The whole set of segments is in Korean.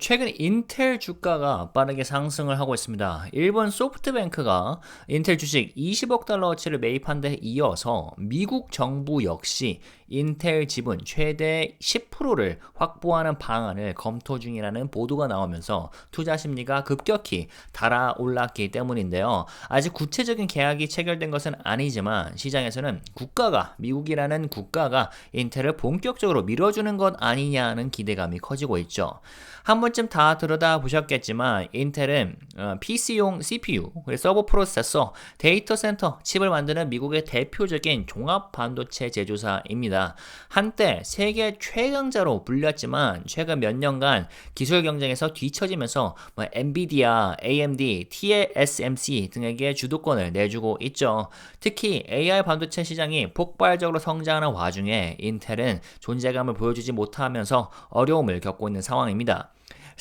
최근 인텔 주가가 빠르게 상승을 하고 있습니다. 일본 소프트뱅크가 인텔 주식 20억 달러어치를 매입한 데 이어서 미국 정부 역시 인텔 지분 최대 10%를 확보하는 방안을 검토 중이라는 보도가 나오면서 투자 심리가 급격히 달아올랐기 때문인데요. 아직 구체적인 계약이 체결된 것은 아니지만 시장에서는 국가가 미국이라는 국가가 인텔을 본격적으로 밀어주는 것 아니냐는 기대감이 커지고 있죠. 한 번쯤 다 들여다 보셨겠지만 인텔은 어, PC용 CPU, 서버 프로세서, 데이터 센터 칩을 만드는 미국의 대표적인 종합 반도체 제조사입니다. 한때 세계 최강자로 불렸지만 최근 몇 년간 기술 경쟁에서 뒤처지면서 뭐 엔비디아, AMD, TSMC 등에게 주도권을 내주고 있죠. 특히 AI 반도체 시장이 폭발적으로 성장하는 와중에 인텔은 존재감을 보여주지 못하면서 어려움을 겪고 있는 상황입니다.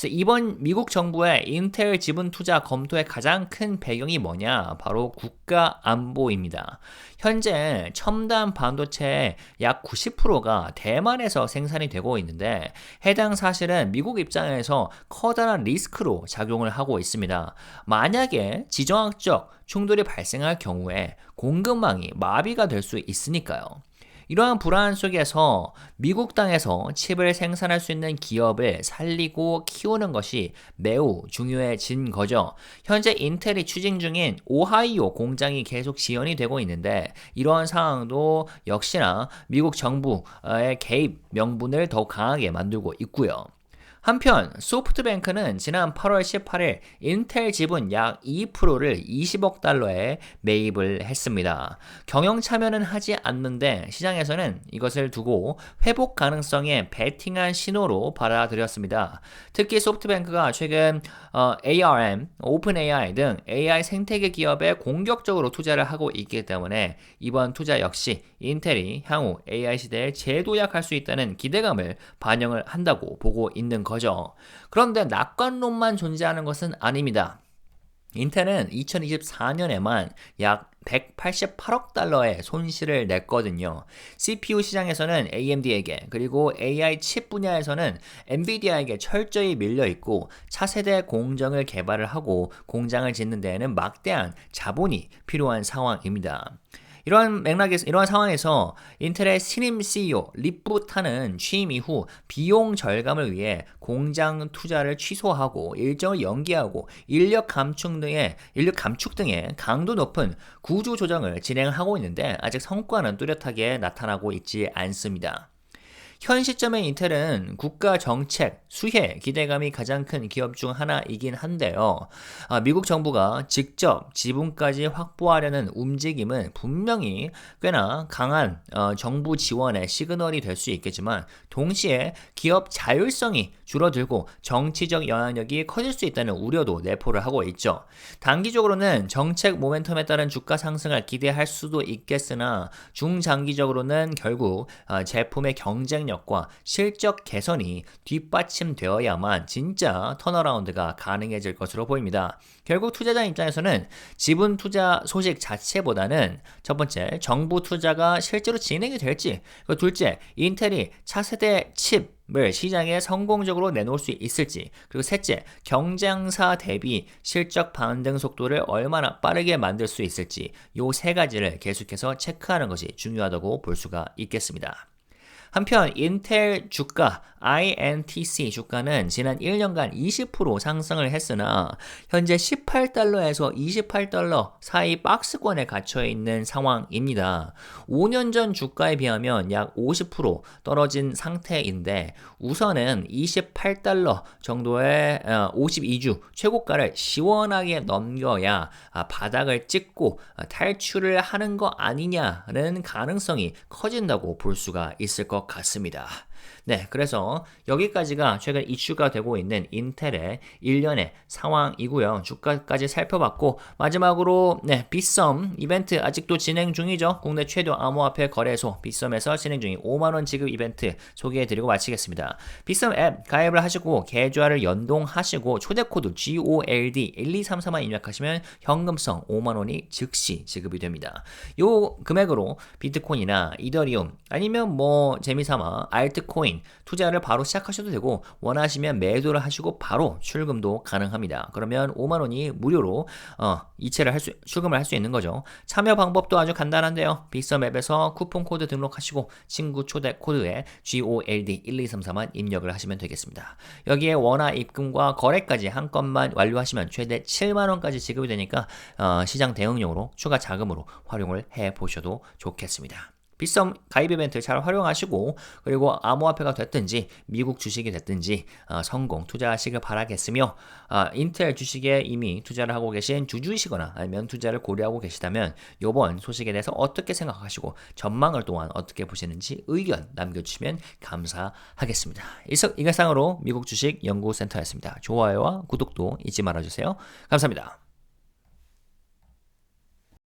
그래서 이번 미국 정부의 인텔 지분 투자 검토의 가장 큰 배경이 뭐냐? 바로 국가 안보입니다. 현재 첨단 반도체의 약 90%가 대만에서 생산이 되고 있는데 해당 사실은 미국 입장에서 커다란 리스크로 작용을 하고 있습니다. 만약에 지정학적 충돌이 발생할 경우에 공급망이 마비가 될 수 있으니까요. 이러한 불안 속에서 미국 땅에서 칩을 생산할 수 있는 기업을 살리고 키우는 것이 매우 중요해진 거죠. 현재 인텔이 추진 중인 오하이오 공장이 계속 지연이 되고 있는데 이러한 상황도 역시나 미국 정부의 개입 명분을 더 강하게 만들고 있고요. 한편 소프트뱅크는 지난 8월 18일 인텔 지분 약 2%를 20억 달러에 매입을 했습니다. 경영 참여는 하지 않는데 시장에서는 이것을 두고 회복 가능성에 베팅한 신호로 받아들였습니다. 특히 소프트뱅크가 최근 어, ARM, OpenAI 등 AI 생태계 기업에 공격적으로 투자를 하고 있기 때문에 이번 투자 역시 인텔이 향후 AI 시대에 재도약할 수 있다는 기대감을 반영을 한다고 보고 있는 거죠. 그런데 낙관론만 존재하는 것은 아닙니다. 인텔은 2024년에만 약 188억 달러의 손실을 냈거든요. CPU 시장에서는 AMD에게 그리고 AI 칩 분야에서는 엔비디아에게 철저히 밀려 있고 차세대 공정을 개발을 하고 공장을 짓는 데에는 막대한 자본이 필요한 상황입니다. 이러한 맥락에서 이러한 상황에서 인텔의 신임 CEO 리프타는 취임 이후 비용 절감을 위해 공장 투자를 취소하고 일정을 연기하고 인력 감축 등의 인력 감축 등의 강도 높은 구조 조정을 진행하고 있는데 아직 성과는 뚜렷하게 나타나고 있지 않습니다. 현 시점의 인텔은 국가 정책, 수혜 기대감이 가장 큰 기업 중 하나이긴 한데요. 아, 미국 정부가 직접 지분까지 확보하려는 움직임은 분명히 꽤나 강한 어, 정부 지원의 시그널이 될 수 있겠지만 동시에 기업 자율성이 줄어들고 정치적 영향력이 커질 수 있다는 우려도 내포를 하고 있죠. 단기적으로는 정책 모멘텀에 따른 주가 상승을 기대할 수도 있겠으나 중장기적으로는 결국 어, 제품의 경쟁력 경쟁력과 실적 개선이 뒷받침되어야만 진짜 턴어라운드가 가능해질 것으로 보입니다. 결국 투자자 입장에서는 지분 투자 소식 자체보다는 첫 번째 정부 투자가 실제로 진행이 될지, 그 둘째 인텔이 차세대 칩을 시장에 성공적으로 내놓을 수 있을지 그리고 셋째 경쟁사 대비 실적 반등 속도를 얼마나 빠르게 만들 수 있을지 요 세 가지를 계속해서 체크하는 것이 중요하다고 볼 수가 있겠습니다. 한편 인텔 주가 INTC 주가는 지난 1년간 20% 상승을 했으나 현재 18달러에서 28달러 사이 박스권에 갇혀 있는 상황입니다. 5년 전 주가에 비하면 약 50% 떨어진 상태인데 우선은 28달러 정도의 52주 어, 최고가를 시원하게 넘겨야 아, 바닥을 찍고 탈출을 하는 거 아니냐는 가능성이 커진다고 볼 수가 있을 것 같습니다. 네, 그래서 여기까지가 최근 이슈가 되고 있는 인텔의 1년의 상황이고요. 주가까지 살펴봤고 마지막으로 네, 빗썸 이벤트 아직도 진행 중이죠. 국내 최대 암호화폐 거래소 빗썸에서 진행 중인 5만 원 지급 이벤트 소개해 드리고 마치겠습니다. 빗썸 앱 가입을 하시고 계좌를 연동하시고 초대 코드 GOLD 1234만 입력하시면 현금성 5만 원이 즉시 지급이 됩니다. 요 금액으로 비트코인이나 이더리움 아니면 뭐 재미삼아 알트코인 비트코인 투자를 바로 시작하셔도 되고 원하시면 매도를 하시고 바로 출금도 가능합니다. 그러면 5만 원이 무료로 어, 이체를 할 수, 출금을 할 수 있는 거죠. 참여 방법도 아주 간단한데요. 빅썸 앱에서 쿠폰 코드 등록하시고 친구 초대 코드에 GOLD 1233만 입력을 하시면 되겠습니다. 여기에 원화 입금과 거래까지 한 건만 완료하시면 최대 7만 원까지 지급이 되니까 어, 시장 대응용으로 추가 자금으로 활용을 해 보셔도 좋겠습니다. 비썸 가입 이벤트 잘 활용하시고 그리고 암호화폐가 됐든지 미국 주식이 됐든지 어, 성공 투자하시길 바라겠으며 어, 인텔 주식에 이미 투자를 하고 계신 주주이시거나 아니면 투자를 고려하고 계시다면 이번 소식에 대해서 어떻게 생각하시고 전망을 또한 어떻게 보시는지 의견 남겨주시면 감사하겠습니다. 이상 이상으로 미국 주식 연구센터였습니다. 좋아요와 구독도 잊지 말아주세요. 감사합니다.